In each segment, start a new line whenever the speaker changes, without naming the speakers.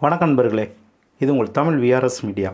வணக்கம் நண்பர்களே இது உங்கள் தமிழ் விஆர்எஸ் மீடியா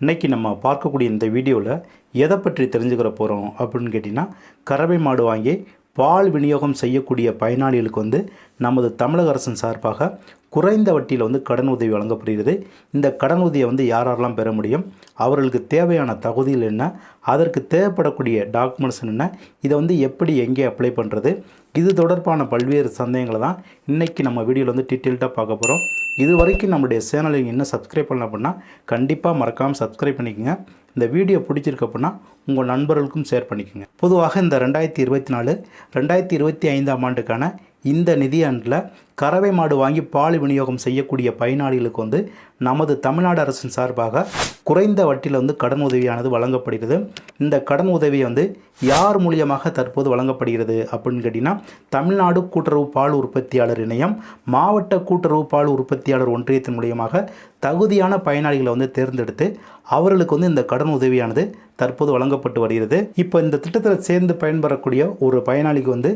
இன்றைக்கி நம்ம பார்க்கக்கூடிய இந்த வீடியோவில் எதை பற்றி தெரிஞ்சுக்கிற போகிறோம் அப்படின்னு கேட்டிங்கன்னா கறவை மாடு வாங்கி பால் விநியோகம் செய்யக்கூடிய பயனாளிகளுக்கு வந்து நமது தமிழக அரசின் சார்பாக குறைந்த வட்டியில் வந்து கடன் உதவி வழங்கப்படுகிறது. இந்த கடன் உதவியை வந்து யாரெல்லாம் பெற முடியும் அவர்களுக்கு தேவையான தகுதிகள் என்ன அதற்கு தேவைப்படக்கூடிய டாக்குமெண்ட்ஸ் என்ன இதை வந்து எப்படி எங்கே அப்ளை பண்ணுறது இது தொடர்பான பல்வேறு சந்தேகங்களை தான் இன்றைக்கி நம்ம வீடியோவில் வந்து டீட்டெயில்டாக பார்க்க போகிறோம் இது வரைக்கும் நம்முடைய சேனலை இன்னும் சப்ஸ்கிரைப் பண்ணல அப்படின்னா கண்டிப்பாக மறக்காமல் சப்ஸ்கிரைப் பண்ணிக்கோங்க. இந்த வீடியோ பிடிச்சிருக்கு அப்படின்னா உங்கள் நண்பர்களுக்கும் ஷேர் பண்ணிக்கோங்க. பொதுவாக இந்த ரெண்டாயிரத்தி இருபத்தி நாலு ரெண்டாயிரத்தி இருபத்தி ஐந்தாம் ஆண்டுக்கான இந்த நிதியாண்டில் கறவை மாடு வாங்கி பால் விநியோகம் செய்யக்கூடிய பயனாளிகளுக்கு வந்து நமது தமிழ்நாடு அரசின் சார்பாக குறைந்த வட்டியில் வந்து கடன் உதவியானது வழங்கப்படுகிறது. இந்த கடன் உதவி வந்து யார் மூலியமாக தற்போது வழங்கப்படுகிறது அப்படின்னு கேட்டிங்கன்னா தமிழ்நாடு கூட்டுறவு பால் உற்பத்தியாளர் இணையம் மாவட்ட கூட்டுறவு பால் உற்பத்தியாளர் ஒன்றியத்தின் மூலியமாக தகுதியான பயனாளிகளை வந்து தேர்ந்தெடுத்து அவர்களுக்கு வந்து இந்த கடன் உதவியானது தற்போது வழங்கப்பட்டு வருகிறது. இப்போ இந்த திட்டத்தில் சேர்ந்து பயன்பெறக்கூடிய ஒரு பயனாளிக்கு வந்து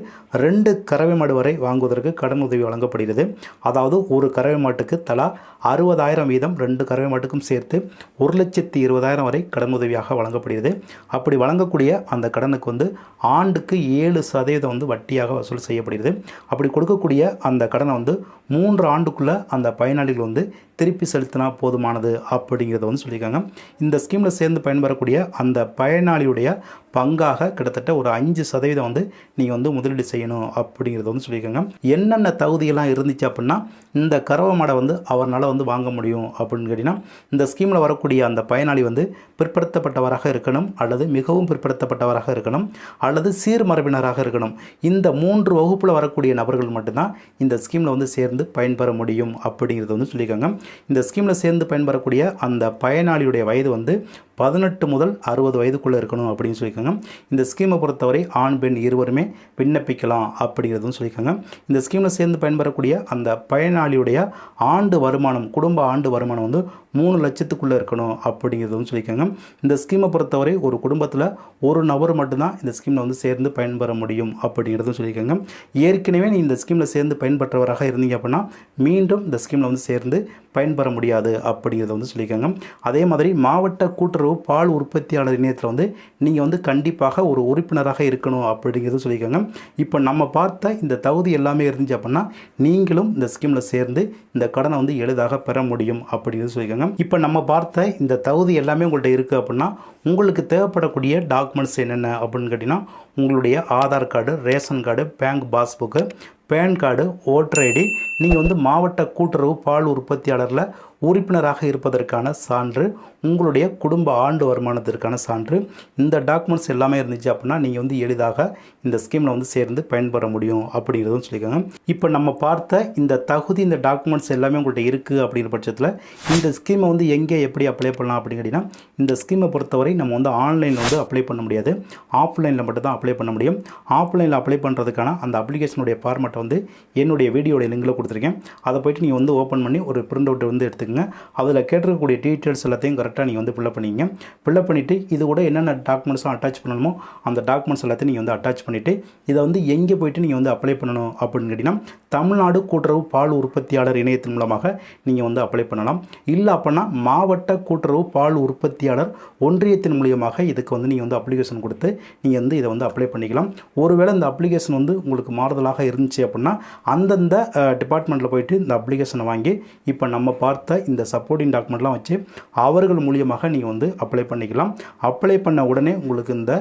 ரெண்டு கறவை மாடு வரை வாங்குவதற்கு கடன் உதவி வழங்கப்படுகிறது. அதாவது ஒரு கறவை மாட்டுக்கு தலா அறுபதாயிரம் வீதம் ரெண்டு கறவை மாட்டுக்கும் சேர்த்து ஒரு லட்சத்தி இருபதாயிரம் வரை கடன் உதவியாக வழங்கப்படுகிறது. அப்படி வழங்கக்கூடிய அந்த கடனுக்கு வந்து ஆண்டுக்கு ஏழு சதவீதம் வந்து வட்டியாக வசூல் செய்யப்படுகிறது. அப்படி கொடுக்கக்கூடிய அந்த கடனை வந்து மூன்று ஆண்டுக்குள்ளே அந்த பயனாளிகள் வந்து திருப்பி செலுத்தினா போதுமானது அப்படிங்கிறத வந்து சொல்லியிருக்காங்க. இந்த ஸ்கீமில் சேர்ந்து பயன்பெறக்கூடிய அந்த பயனாளியுடைய பங்காக கிட்டத்தட்ட ஒரு அஞ்சு சதவீதம் வந்து நீங்கள் வந்து முதலீடு செய்யணும் அப்படிங்கிறத வந்து சொல்லியிருக்காங்க. என்னென்ன தகுதியெல்லாம் இருந்துச்சு அப்படின்னா இந்த கறவை மாடை வந்து அவரால் வந்து வாங்க முடியும் அப்படின்னு கேட்டிங்கன்னா இந்த ஸ்கீமில் வரக்கூடிய அந்த பயனாளி வந்து பிற்படுத்தப்பட்டவராக இருக்கணும் அல்லது மிகவும் பிற்படுத்தப்பட்டவராக இருக்கணும் அல்லது சீர்மரபினராக இருக்கணும். இந்த மூன்று வகுப்பில் வரக்கூடிய நபர்கள் மட்டும்தான் இந்த ஸ்கீமில் வந்து சேர்ந்து பயன்பெற முடியும் அப்படிங்கிறத வந்து சொல்லியிருக்காங்க. இந்த ஸ்கீமில் சேர்ந்து பயன்பெறக்கூடிய அந்த பயனாளியுடைய வயது வந்து பதினெட்டு முதல் அறுபது வயதுக்குள்ளே இருக்கணும் அப்படின்னு சொல்லியிருக்காங்க. இந்த ஸ்கீமை பொறுத்தவரை ஆண் பெண் இருவருமே விண்ணப்பிக்கலாம் அப்படிங்கிறதும் சொல்லியிருக்காங்க. இந்த ஸ்கீமில் சேர்ந்து பயன்பெறக்கூடிய அந்த பயனாளியுடைய ஆண்டு வருமானம் குடும்ப ஆண்டு வருமானம் வந்து மூணு லட்சத்துக்குள்ளே இருக்கணும் அப்படிங்கிறதும் சொல்லியிருக்காங்க. இந்த ஸ்கீமை பொறுத்தவரை ஒரு குடும்பத்தில் ஒரு நபர் மட்டும்தான் இந்த ஸ்கீமில் வந்து சேர்ந்து பயன்பெற முடியும் அப்படிங்கிறதும் சொல்லியிருக்காங்க. ஏற்கனவே நீ இந்த ஸ்கீமில் சேர்ந்து பயன்பெற்றவராக இருந்தீங்க அப்படின்னா மீண்டும் இந்த ஸ்கீமில் வந்து சேர்ந்து பயன்பெற முடியாது அப்படிங்கிறத வந்து சொல்லியிருக்காங்க. அதே மாதிரி மாவட்ட கூட்டுறவு பால் உற்பத்தியாளர் இணையத்தில் வந்து நீங்கள் வந்து கண்டிப்பாக ஒரு உறுப்பினராக இருக்கணும் அப்படிங்கிறது சொல்லியிருக்காங்க. இப்போ நம்ம பார்த்த இந்த தகுதி எல்லாமே இருந்துச்சு அப்படின்னா நீங்களும் இந்த ஸ்கீமில் சேர்ந்து இந்த கடனை வந்து எளிதாக பெற முடியும் அப்படிங்கிறது சொல்லியிருக்காங்க. இப்போ நம்ம பார்த்த இந்த தகுதி எல்லாமே உங்கள்கிட்ட இருக்குது அப்படின்னா உங்களுக்கு தேவைப்படக்கூடிய டாக்குமெண்ட்ஸ் என்னென்ன அப்படின்னு கேட்டிங்கன்னா உங்களுடைய Aadhaar card ration card bank passbook PAN card voter ID நீங்கள் வந்து மாவட்ட கூட்டுறவு பால் உற்பத்தியாளரில் உறுப்பினராக இருப்பதற்கான சான்று உங்களுடைய குடும்ப ஆண்டு வருமானத்திற்கான சான்று இந்த டாக்குமெண்ட்ஸ் எல்லாமே இருந்துச்சு அப்படின்னா நீங்கள் வந்து எளிதாக இந்த ஸ்கீமில் வந்து சேர்ந்து பயன்பெற முடியும் அப்படிங்கிறதும் சொல்லியிருக்காங்க. இப்போ நம்ம பார்த்த இந்த தகுதி இந்த டாக்குமெண்ட்ஸ் எல்லாமே உங்கள்கிட்ட இருக்குது அப்படிங்கிற பட்சத்தில் இந்த ஸ்கீமை வந்து எங்கே எப்படி அப்ளை பண்ணலாம் அப்படின்னு கேட்டிங்கன்னா இந்த ஸ்கீமை பொறுத்தவரை நம்ம வந்து ஆன்லைனில் வந்து அப்ளை பண்ண முடியாது. ஆஃப்லைனில் மட்டும் தான் அப்ளை பண்ண முடியும். ஆஃப்லைனில் அப்ளை பண்ணுறதுக்கான அந்த அப்ளிகேஷனுடைய ஃபார்மெட்டை வந்து என்னுடைய வீடியோடைய லிங்கில் கொடுத்துருக்கேன். அதை போயிட்டு நீங்கள் வந்து ஓப்பன் பண்ணி ஒரு பிரிண்ட் அவுட் வந்து எடுத்துக்கங்க. அதில் கேட்டிருக்கக்கூடிய டீட்டெயில்ஸ் எல்லாத்தையும் கரெக்டாக நீங்கள் வந்து ஃபில்லப் பண்ணிங்க ஃபில்லப் பண்ணிவிட்டு இது கூட என்னென்ன டாக்குமெண்ட்ஸும் அட்டாச் பண்ணணுமோ அந்த டாக்குமெண்ட்ஸ் எல்லாத்தையும் நீங்கள் வந்து அட்டாச் பண்ணிவிட்டு இதை வந்து எங்கே போயிட்டு நீங்கள் வந்து அப்ளை பண்ணணும் அப்படின்னு கேட்டிங்கன்னா தமிழ்நாடு கூட்டுறவு பால் உற்பத்தியாளர் இணையத்தின் மூலமாக நீங்கள் வந்து அப்ளை பண்ணலாம். இல்லை அப்படின்னா மாவட்ட கூட்டுறவு பால் உற்பத்தியாளர் ஒன்றியத்தின் மூலியமாக இதுக்கு வந்து நீங்கள் வந்து அப்ளிகேஷன் கொடுத்து நீங்கள் வந்து இதை வந்து அப்ளை பண்ணிக்கலாம். ஒருவேளை இந்த அப்ளிகேஷன் வந்து உங்களுக்கு மாறுதலாக இருந்துச்சு அப்படின்னா அந்தந்த டிபார்ட்மெண்ட்டில் போயிட்டு இந்த அப்ளிகேஷனை வாங்கி இப்போ நம்ம பார்த்த இந்த சப்போர்ட்டிங் டாக்குமெண்ட்லாம் வச்சு அவர்கள் மூலியமாக நீங்கள் வந்து அப்ளை பண்ணிக்கலாம். அப்ளை பண்ண உடனே உங்களுக்கு இந்த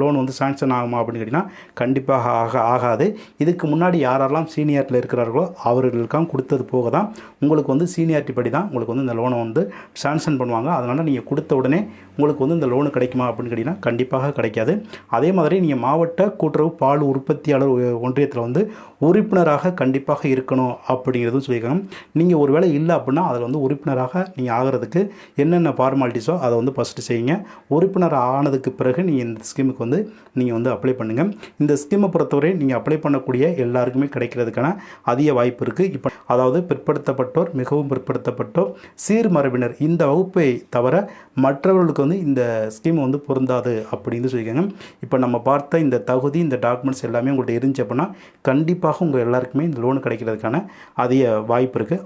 லோன் வந்து சாங்ஷன் ஆகுமா அப்படின்னு கேட்டிங்கன்னா கண்டிப்பாக ஆக ஆகாது. இதுக்கு முன்னாடி யாரெல்லாம் சீனியரில் இருக்கிறார்களோ அவர்களுக்கெல்லாம் கொடுத்தது போக தான் உங்களுக்கு வந்து சீனியாரிட்டி படி தான் உங்களுக்கு வந்து இந்த லோனை வந்து சாங்ஷன் பண்ணுவாங்க. அதனால் நீங்கள் கொடுத்த உடனே உங்களுக்கு வந்து இந்த லோனு கிடைக்குமா அப்படின்னு கேட்டிங்கன்னா கண்டிப்பாக கிடைக்காது. அதே மாதிரி நீங்கள் மாவட்ட கூட்டுறவு பால் உற்பத்தியாளர் ஒன்றியத்தில் வந்து உறுப்பினராக கண்டிப்பாக இருக்கணும் அப்படிங்கிறதும் சொல்லியிருக்காங்க. நீங்கள் ஒரு வேளை இல்லை அப்படின்னா அதில் வந்து உறுப்பினராக நீங்கள் ஆகிறதுக்கு என்னென்ன ஃபார்மாலிட்டிஸோ அதை வந்து ஃபஸ்ட்டு செய்யுங்க. உறுப்பினர் ஆனதுக்கு பிறகு நீங்கள் இந்த ஸ்கீமுக்கு வந்து நீங்கள் வந்து அப்ளை பண்ணுங்கள் இந்த ஸ்கீமை பொறுத்தவரை நீங்கள் அப்ளை பண்ணக்கூடிய எல்லாருக்குமே கிடைக்கிறதுக்கான அதிக வாய்ப்பு இருக்குது இப்போ அதாவது பிற்படுத்தப்பட்டோர் மிகவும் பிற்படுத்தப்பட்டோர் சீர்மரபினர் இந்த வகுப்பை தவிர மற்றவர்களுக்கு வந்து இந்த ஸ்கீம் வந்து பொருந்தாது அப்படின்னு சொல்லியிருக்காங்க. இப்போ நம்ம பார்த்த இந்த தகுதி இந்த டாக்குமெண்ட்ஸ் எல்லாமே உங்கள்கிட்ட இருந்துச்சு அப்படின்னா கண்டிப்பாக கண்டிப்பாக உங்கள் எல்லாருக்குமே இந்த லோன் கிடைக்கிறதுக்கான அதிக வாய்ப்பு இருக்குது